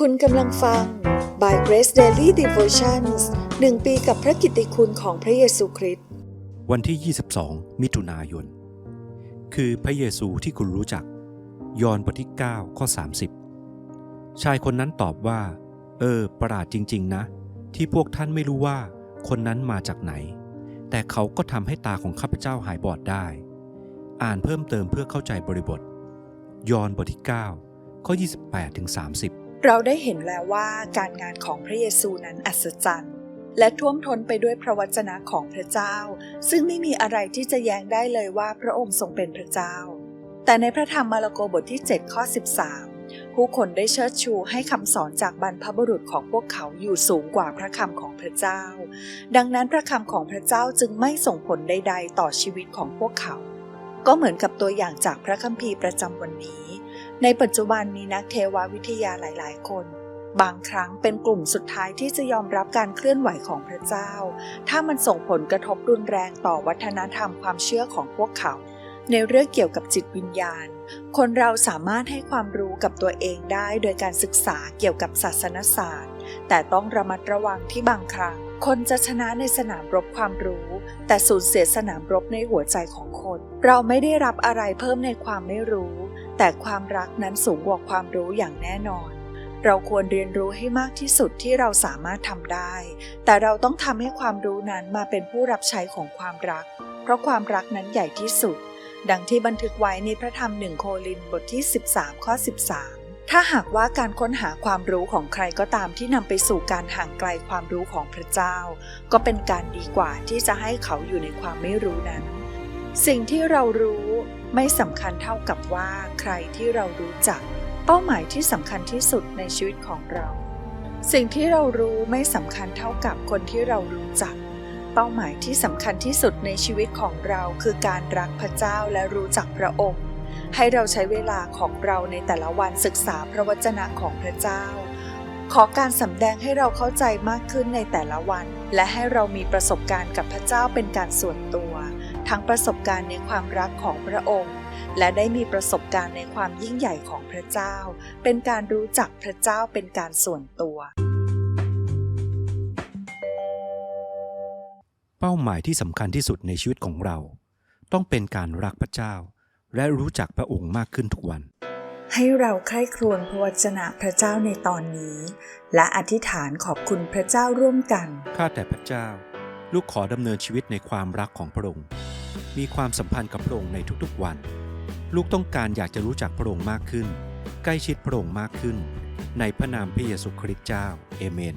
คุณกำลังฟัง By Grace Daily Devotions หนึ่งปีกับพระกิตติคุณของพระเยซูคริสต์ วันที่ 22 มิถุนายน คือพระเยซูที่คุณรู้จัก ยอห์นบทที่ 9 ข้อ 30 ชายคนนั้นตอบว่า เออ ประหลาดจริง ๆ นะ ที่พวกท่านไม่รู้ว่าคนนั้นมาจากไหน แต่เขาก็ทำให้ตาของข้าพเจ้าหายบอดได้ อ่านเพิ่มเติมเพื่อเข้าใจบริบท ยอห์นบทที่ 9 ข้อ 28ถึง30 เราได้เห็นแล้วว่าการงานของพระเยซูนั้นอัศจรรย์ และท่วมท้นไปด้วยพระวจนะของพระเจ้า ซึ่งไม่มีอะไรที่จะแย้งได้เลยว่าพระองค์ทรงเป็นพระเจ้า แต่ในพระธรรมมาระโกบทที่ 7 ข้อ 13 ผู้คนได้เชิดชูให้คำสอนจากบรรพบุรุษของพวกเขาอยู่สูงกว่าพระคำของพระเจ้า ดังนั้นพระคำของพระเจ้าจึงไม่ส่งผลใด ๆ ต่อชีวิตของพวกเขา ก็เหมือนกับตัวอย่างจากพระคัมภีร์ประจำวันนี้ ในปัจจุบันมีนักเทววิทยาหลาย ๆ คน บางครั้งเป็นกลุ่มสุดท้ายที่จะยอมรับการเคลื่อนไหวของพระเจ้า ถ้ามันส่งผลกระทบรุนแรงต่อวัฒนธรรมความเชื่อของพวกเขา ในเรื่องเกี่ยวกับจิตวิญญาณ คนเราสามารถให้ความรู้กับตัวเองได้โดยการศึกษาเกี่ยวกับศาสนศาสตร์ แต่ต้องระมัดระวังที่บางครั้ง คนจะชนะในสนามรบความรู้ แต่สูญเสียสนามรบในหัวใจของคน เราไม่ได้รับอะไรเพิ่มในความไม่รู้ แต่ความรักนั้นสูงกว่าความรู้อย่างแน่นอน เราควรเรียนรู้ให้มากที่สุดที่เราสามารถทำได้ แต่เราต้องทำให้ความรู้นั้นมาเป็นผู้รับใช้ของความรัก เพราะความรักนั้นใหญ่ที่สุด ดังที่บันทึกไว้ในพระธรรมหนึ่งโครินบทที่ 13 ข้อ 13 ถ้าหากว่าการค้นหาความรู้ของใครก็ตามที่นำไปสู่การห่างไกลความรู้ของพระเจ้า ก็เป็นการดีกว่าที่จะให้เขาอยู่ในความไม่รู้นั้น สิ่งที่เรารู้ไม่สำคัญเท่ากับว่าใครที่เรารู้จัก เป้าหมายที่สำคัญที่สุดในชีวิตของเรา สิ่งที่เรารู้ไม่สำคัญเท่ากับคนที่เรารู้จัก เป้าหมายที่สำคัญที่สุดในชีวิตของเราคือการรักพระเจ้าและรู้จักพระองค์ ให้เราใช้เวลาของเราในแต่ละวันศึกษาพระวจนะของพระเจ้า ขอการสำแดงให้เราเข้าใจมากขึ้นในแต่ละวัน และให้เรามีประสบการณ์กับพระเจ้าเป็นการส่วนตัว ทั้งประสบการณ์ในความรักของพระองค์ และได้มีประสบการณ์ในความยิ่งใหญ่ของพระเจ้า เป็นการรู้จักพระเจ้าเป็นการส่วนตัว เป้าหมายที่สำคัญที่สุดในชีวิตของเรา ต้องเป็นการรักพระเจ้า และรู้จักพระองค์มากขึ้นทุกวัน ให้เราใคร่ครวญพระวจนะพระเจ้าในตอนนี้ และอธิษฐานขอบคุณพระเจ้าร่วมกัน ข้าแต่พระเจ้า ลูกขอดำเนินชีวิตในความรักของพระองค์ มีความสัมพันธ์กับพระองค์ในทุกๆวัน ลูกต้องการอยากจะรู้จักพระองค์มากขึ้น ใกล้ชิดพระองค์มากขึ้น ในพระนามพระเยซูคริสต์เจ้า เอเมน